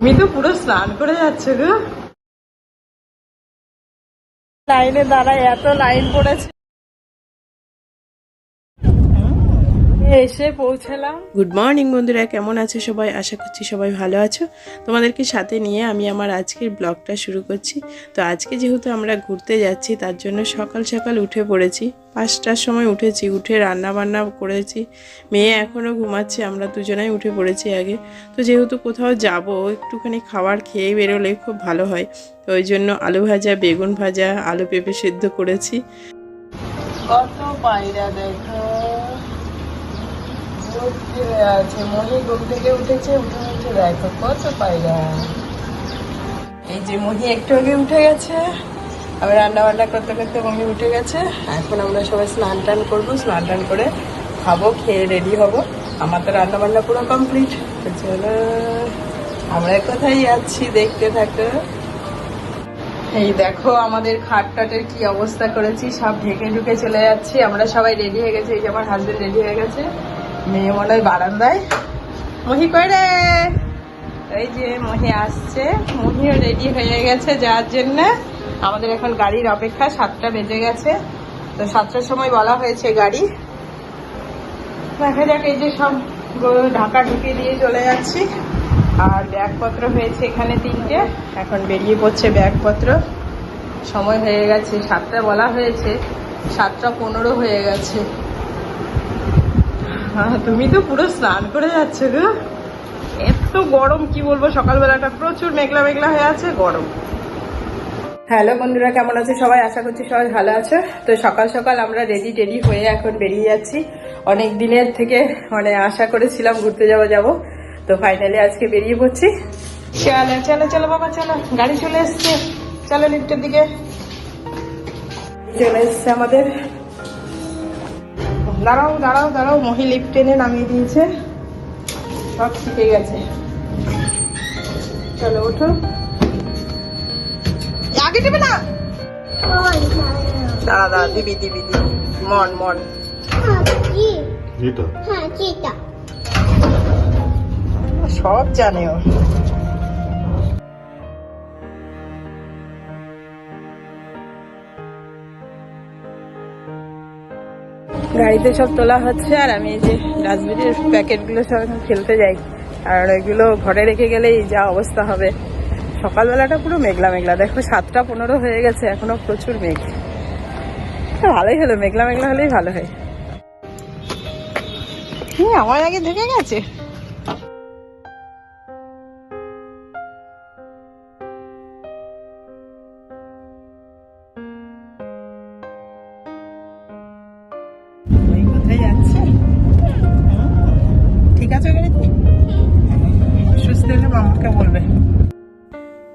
তুমি তো পুরো স্নান করে যাচ্ছে গো। লাইনে দাঁড়ায় এত লাইন পড়েছে। এসে পৌঁছালাম। গুড মর্নিং বন্ধুরা কেমন আছে সবাই? আশা করছি সবাই ভালো আছো। তোমাদেরকে সাথে নিয়ে আমি আমার আজকের ব্লগটা শুরু করছি। তো আজকে যেহেতু আমরা ঘুরতে যাচ্ছি তার জন্য সকাল সকাল উঠে পড়েছি। পাঁচটার সময় উঠেছি উঠে রান্না বান্না করেছি। মেয়ে এখনও ঘুমাচ্ছে আমরা দুজনাই উঠে পড়েছি আগে। তো যেহেতু কোথাও যাব একটুখানি খাবার খেয়ে বেরোলে খুব ভালো হয়। তো ওই জন্য আলু ভাজা বেগুন ভাজা আলু পেঁপে সেদ্ধ করেছি। কত পায়রা দেখো। আছে মহি থেকে উঠেছে, উঠে উঠে দেখো, কত পায়রা। এই যে মহি একটু আগে উঠে গেছে আমি রান্না বান্না করতে করতে মহি উঠে গেছে। এখন আমরা সবাই স্নান টান করব, স্নান টান করে খাব, খেয়ে রেডি হব। আমার তো রান্না বান্না পুরো কমপ্লিট চলো, আমরা কোথায় যাচ্ছি দেখতে থাকো। এই দেখো, আমাদের খাট টাটের কি অবস্থা করেছি, সব ঢেকে ঢুকে চলে যাচ্ছি। আমরা সবাই রেডি হয়ে গেছি, এই যে আমার হাজবেন্ড রেডি হয়ে গেছে। মেয়ে মনে হয় বারান্দায়। মহি কই রে এই যে মহি আসছে। মহিও রেডি হয়ে গেছে যাওয়ার জন্য। আমাদের এখন গাড়ির অপেক্ষা সাতটা বেজে গেছে। তো সাতটার সময় বলা হয়েছে গাড়ি। দেখা যাক এই যে সব ঢাকা ঢুকিয়ে দিয়ে চলে যাচ্ছি। আর ব্যাগপত্র হয়েছে এখানে তিনটে। এখন বেরিয়ে পড়ছে ব্যাগপত্র। সময় হয়ে গেছে সাতটা বলা হয়েছে। সাতটা পনেরো হয়ে গেছে। হ্যাঁ তুমি তো পুরো স্নান করে যাচ্ছে গো। এত গরম কি বলব সকালবেলাটা প্রচুর মেঘলা মেঘলা হয়ে আছে গরম। হ্যালো বন্ধুরা কেমন আছে? সবাই আশা করছি সবাই ভালো আছে। তো সকাল সকাল আমরা রেডি টেডি হয়ে এখন বেরিয়ে যাচ্ছি। অনেক দিনের থেকে মানে আশা করেছিলাম ঘুরতে যাব যাব। তো ফাইনালি আজকে বেরিয়ে পড়ছি। চলো চলো চলো বাবা চলো গাড়ি চলে এসছে। চলো লিফটের দিকে। চলে এসছে আমাদের। দাঁড়াও দাঁড়াও দাঁড়াও মহি লিফট টেনে নামিয়ে দিয়েছে। সব শিখে গেছে। চলো ওঠো। আগে দেবে না? দাঁড়া দাঁড়া দিবি দিবি দিবি। মন মন। হ্যাঁ সব জানে ও। গাড়িতে সব তোলা হচ্ছে, আর আমি এই যে ডাস্টবিনের প্যাকেটগুলো সব এখন ফেলতে যাই। আর ওইগুলো ঘরে রেখে গেলেই যা অবস্থা হবে। সকালবেলাটা পুরো মেঘলা মেঘলা। দেখো, সাতটা পনেরো হয়ে গেছে, এখনও প্রচুর মেঘ। ভালোই হলো, মেঘলা মেঘলা হলেই ভালো হয়। হ্যাঁ আমার আগে ঢুকে গেছে।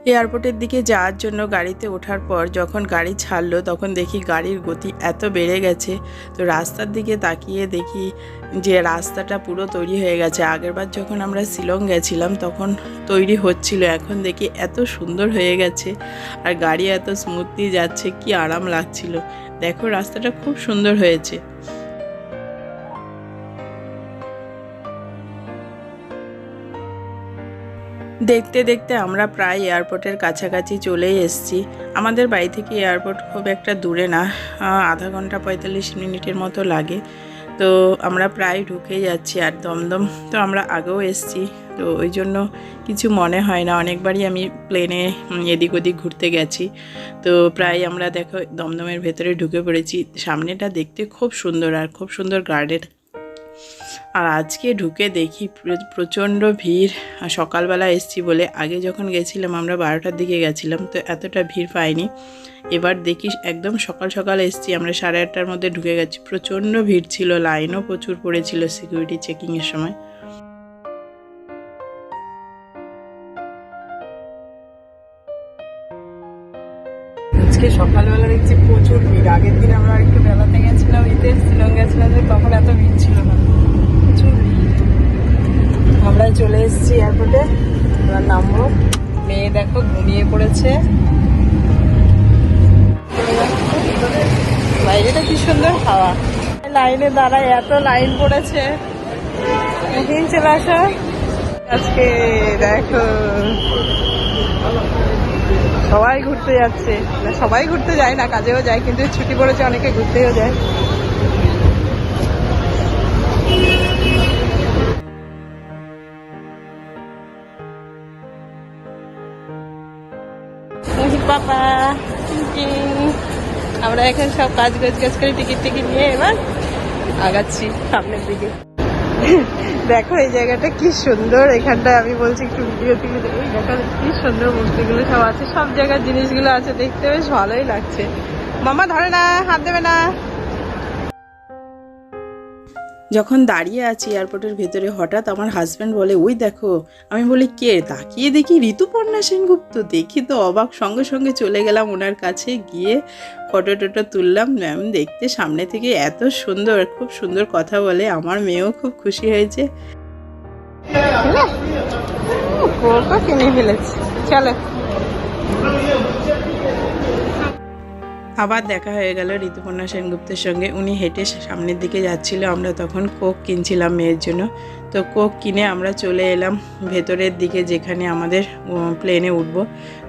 এয়ারপোর্টের দিকে যাওয়ার জন্য গাড়িতে ওঠার পর যখন গাড়ি ছাড়লো, তখন দেখি গাড়ির গতি এত বেড়ে গেছে। তো রাস্তার দিকে তাকিয়ে দেখি যে রাস্তাটা পুরো তৈরি হয়ে গেছে। আগেরবার যখন আমরা শিলং গেছিলাম, তখন তৈরি হচ্ছিল। এখন দেখি এত সুন্দর হয়ে গেছে আর গাড়ি এত স্মুথলি যাচ্ছে, কি আরাম লাগছিল। দেখো, রাস্তাটা খুব সুন্দর হয়েছে। দেখতে দেখতে আমরা প্রায় এয়ারপোর্টের কাছাকাছি চলেই এসেছি। আমাদের বাড়ি থেকে এয়ারপোর্ট খুব একটা দূরে না আধা ঘণ্টা পঁয়তাল্লিশ মিনিটের মতো লাগে। তো আমরা প্রায় ঢুকে যাচ্ছি আর দমদম তো আমরা আগেও এসেছি। তো ওই জন্য কিছু মনে হয় না, অনেকবারই আমি প্লেনে এদিক ওদিক ঘুরতে গেছি। তো প্রায় আমরা দেখো দমদমের ভেতরে ঢুকে পড়েছি। সামনেটা দেখতে খুব সুন্দর আর খুব সুন্দর গার্ডেন। আর আজকে ঢুকে দেখি প্র- প্রচণ্ড ভিড়। সকালবেলা এসছি বলে আগে যখন গেছিলাম আমরা বারোটার দিকে গেছিলাম, তো এতটা ভিড় পাইনি। এবার দেখি একদম সকাল সকাল এসছি, আমরা সাড়ে আটটার মধ্যে ঢুকে গেছি। প্রচণ্ড ভিড় ছিল, লাইনও প্রচুর পড়েছিল সিকিউরিটি চেকিংয়ের সময়। আজকে সকালবেলা দেখছি প্রচুর ভিড়। আগের দিন আমরা একটু বেলাতে গেছিলাম ইতে শিলং গেছিলাম তখন এত ভিড় ছিল না। আমরা চলে এসেছি এয়ারপোর্টে এবার নামবো। মেয়ে দেখো ঘুমিয়ে পড়েছে। বাইরেটা কি সুন্দর হাওয়া। লাইনে দাঁড়ায় এত লাইন পড়েছে। একদিন চলে আসা। আজকে দেখো, সবাই ঘুরতে যাচ্ছে। সবাই ঘুরতে যায় না, কাজেও যায়, কিন্তু ছুটি পড়েছে, অনেকে ঘুরতেও যায়। আমরা এখানে সব কাজ গাছ গাছ করে টিকিট টিকিট নিয়ে এবার আগাচ্ছি সামনের দিকে। দেখো এই জায়গাটা কি সুন্দর এখানটা আমি বলছি একটু ভিডিও থেকে দেখো কি সুন্দর মূর্তিগুলো সব আছে, সব জায়গার জিনিসগুলো আছে, দেখতে বেশ ভালোই লাগছে। মামা ধরে না, হাত দেবে না। যখন দাঁড়িয়ে আছি এয়ারপোর্টের ভেতরে, হঠাৎ আমার হাজব্যান্ড বলে, ওই দেখো। আমি বলি, কে? তাকিয়ে দেখি ঋতুপর্ণা সেনগুপ্ত। দেখি তো অবাক, সঙ্গে সঙ্গে চলে গেলাম ওনার কাছে, গিয়ে ফটো টটো তুললাম। ম্যাম, দেখতে সামনে থেকে এত সুন্দর, খুব সুন্দর কথা বলে, আমার মেয়েও খুব খুশি হয়েছে। চলো। আবার দেখা হয়ে গেল ঋতুপর্ণা সেনগুপ্তের সঙ্গে। উনি হেঁটে সামনের দিকে যাচ্ছিল। আমরা তখন কোক কিনছিলাম মেয়ের জন্য। তো কোক কিনে আমরা চলে এলাম ভেতরের দিকে যেখানে আমাদের প্লেনে উঠবো।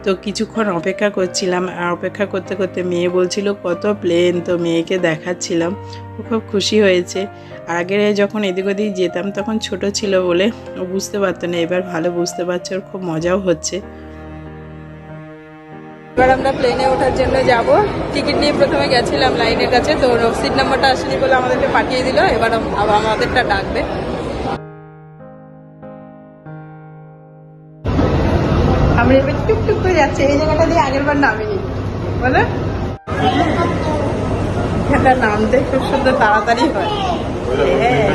তো কিছুক্ষণ অপেক্ষা করছিলাম। আর অপেক্ষা করতে করতে মেয়ে বলছিল, কত প্লেন তো মেয়েকে দেখাচ্ছিলাম। ও খুব খুশি হয়েছে। আর আগে যখন এদিক ওদিক যেতাম তখন ছোট ছিল বলে ও বুঝতে পারতো না। এবার ভালো বুঝতে পারছে। ওর খুব মজাও হচ্ছে। এবার আমরা প্লেনে ওঠার জন্য যাব। টিকিট নিয়ে প্রথমে গেছিলাম লাইনের কাছে তো সিট নাম্বারটা আসেনি বলে আমাদেরকে পাঠিয়ে দিল। এবার আবার আমাদেরটা ডাকবে। আমরা এবার টুকটুক করে যাচ্ছি। এই জায়গাটা দিয়ে আগের বার নামিনি। বলে। এটা নামতে খুব সুন্দর তাড়াতাড়ি হয়। হ্যাঁ।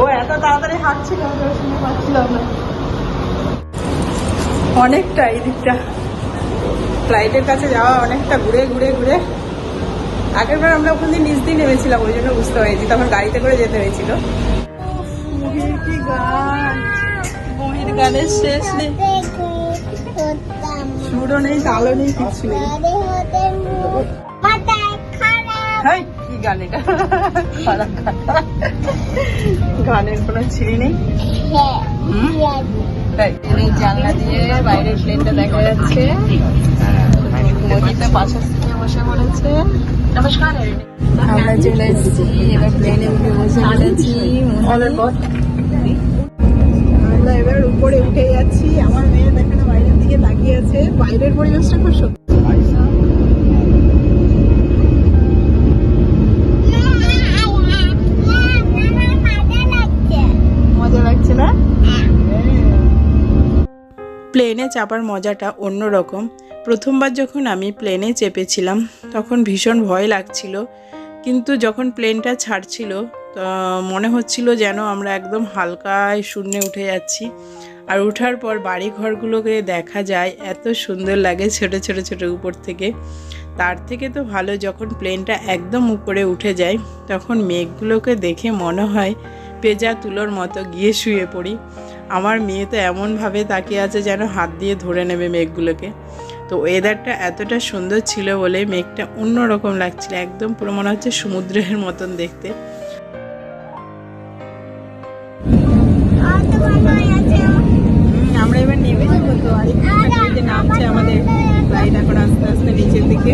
ও এত তাড়াতাড়ি হাঁটছিল পাচ্ছিলাম না। অনেকটা এই দিকটা। ফ্লাইটের কাছে যাওয়া অনেকটা ঘুরে ঘুরে ঘুরে। আগের বার আমরা ওখান দিয়ে নিচ দিয়ে নেমেছিলাম ওই জন্য বুঝতে পেরেছি তখন গাড়িতে করে যেতে হয়েছিল। মহির গান? মহির গানের শেষ নেই। সুরও নেই তালও নেই কিছু নেই। গান। এটা খারাপ গানের কোনো ছিঁড়ি নেই? তাই। জানলা দিয়ে বাইরের প্লেনটা দেখা যাচ্ছে। পাশের সিটে বসে পড়েছে। নমস্কার আমরা চলে এসেছি। এবার প্লেনে উঠে বসে পড়েছি। আমরা এবার উপরে উঠে যাচ্ছি। আমার মেয়ে দেখে না বাইরের দিকে তাকিয়ে আছে। বাইরের পরিবেশটা খুব সুন্দর মজা লাগছে না প্লেনে চাপার মজাটা অন্য রকম প্রথমবার যখন আমি প্লেনে চেপেছিলাম, তখন ভীষণ ভয় লাগছিল। কিন্তু যখন প্লেনটা ছাড়ছিল মনে হচ্ছিল যেন আমরা একদম হালকায় শূন্যে উঠে যাচ্ছি। আর ওঠার পর বাড়ি ঘরগুলোকে দেখা যায়, এত সুন্দর লাগে ছোট ছোট ছোট উপর থেকে। তার থেকে তো ভালো যখন প্লেনটা একদম উপরে উঠে যায়, তখন মেঘগুলোকে দেখে মনে হয় পেজা তুলোর মতো গিয়ে শুয়ে পড়ি। আমার মেয়ে তো এমনভাবে তাকিয়ে আছে যেন হাত দিয়ে ধরে নেবে মেঘগুলোকে। তো ওয়েদারটা এতটা সুন্দর ছিল বলে মেঘটা অন্যরকম লাগছিল একদম পুরো মনে হচ্ছে সমুদ্রের মতন দেখতে। আমরা এবার নেমে যাব তো। আর নামছে আমাদের ফ্লাইট এখন আস্তে আস্তে নিচের দিকে।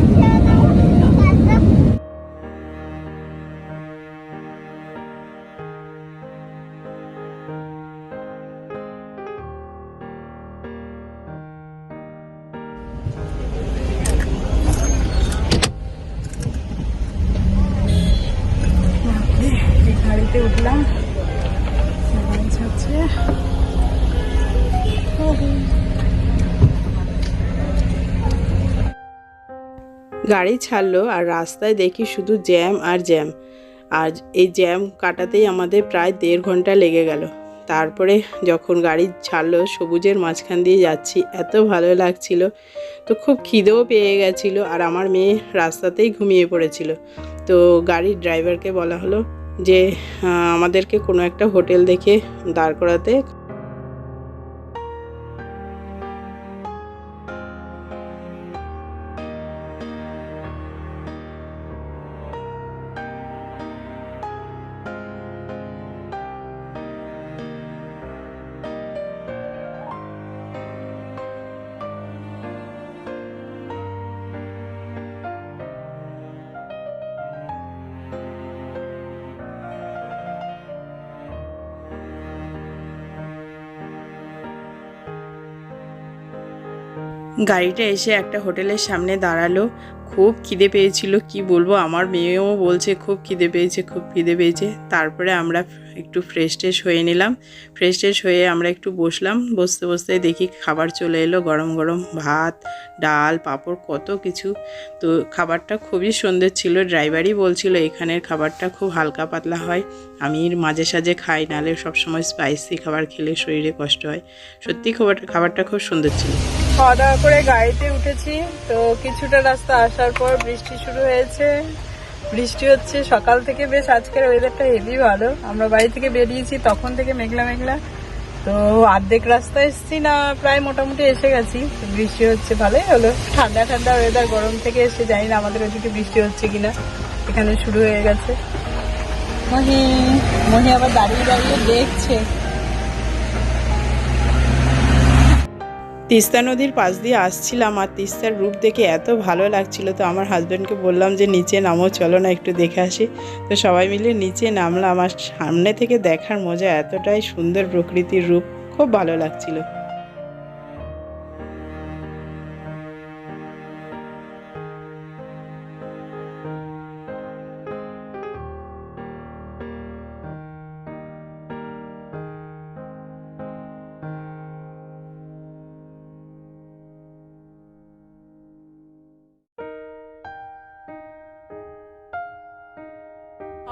গাড়ি ছাড়লো আর রাস্তায় দেখি শুধু জ্যাম আর জ্যাম। আর এই জ্যাম কাটাতেই আমাদের প্রায় দেড় ঘণ্টা লেগে গেল। তারপরে যখন গাড়ি ছাড়লো, সবুজের মাঝখান দিয়ে যাচ্ছি, এত ভালো লাগছিল। তো খুব খিদেও পেয়ে গেছিল আর আমার মেয়ে রাস্তাতেই ঘুমিয়ে পড়েছিল। তো গাড়ির ড্রাইভারকে বলা হলো যে আমাদেরকে কোনো একটা হোটেল দেখে দাঁড় করাতে গাড়িটা এসে একটা হোটেলের সামনে দাঁড়াল। খুব খিদে পেয়েছিল, কি বলব? আমার মেয়েও বলছে, খুব খিদে পেয়েছে, খুব খিদে পেয়েছে। তারপরে আমরা একটু ফ্রেশ ট্রেশ হয়ে নিলাম। ফ্রেশ ট্রেশ হয়ে আমরা একটু বসলাম। বসতে বসতে দেখি খাবার চলে এলো, গরম গরম ভাত, ডাল, পাঁপড়, কত কিছু। তো খাবারটা খুবই সুন্দর ছিল। ড্রাইভারই বলছিল, এখানের খাবারটা খুব হালকা পাতলা হয়। আমি মাঝে সাঝে খাই, নাহলে সবসময় স্পাইসি খাবার খেলে শরীরে কষ্ট হয়। সত্যি খাবার খাবারটা খুব সুন্দর ছিল। খাওয়া দাওয়া করে গাড়িতে উঠেছি। তো কিছুটা রাস্তা আসার পর বৃষ্টি শুরু হয়েছে। বৃষ্টি হচ্ছে সকাল থেকে বেশ, আজকের ওয়েদারটা হেভি ভালো। আমরা বাড়ি থেকে বেরিয়েছি, তখন থেকে মেঘলা মেঘলা। তো অর্ধেক রাস্তা এসেছি না, প্রায় মোটামুটি এসে গেছি। বৃষ্টি হচ্ছে ভালোই হলো। ঠান্ডা ঠান্ডা ওয়েদার গরম থেকে এসে জানি না আমাদের ওদিকে বৃষ্টি হচ্ছে কিনা। এখানে শুরু হয়ে গেছে। মহি মহি আবার দাঁড়িয়ে দাঁড়িয়ে দেখছে। তিস্তা নদীর পাশ দিয়ে আসছিলাম আর তিস্তার রূপ দেখে এত ভালো লাগছিল। তো আমার হাজব্যান্ডকে বললাম যে, নিচে নামো, চলো না একটু দেখে আসি। তো সবাই মিলে নিচে নামলাম আর সামনে থেকে দেখার মজা এতটাই সুন্দর প্রকৃতির রূপ। খুব ভালো লাগছিল।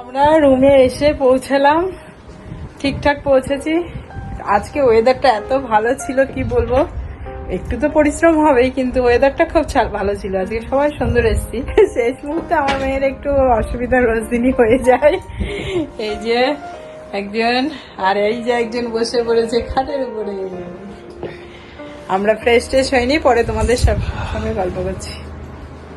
আমরা রুমে এসে পৌঁছালাম। ঠিকঠাক পৌঁছেছি। আজকে ওয়েদারটা এত ভালো ছিল, কি বলব? একটু তো পরিশ্রম হবেই, কিন্তু ওয়েদারটা খুব ভালো ছিল। আজকে সবাই সুন্দর এসেছি। শেষ মুহূর্তে আমার মেয়ের একটু অসুবিধা রোজ দিনই হয়ে যায়। এই যে একজন, আর এই যে একজন বসে পড়েছে খাটের উপরে। আমরা ফ্রেশ ট্রেশ হয়নি, পরে তোমাদের সব সঙ্গে গল্প করছি।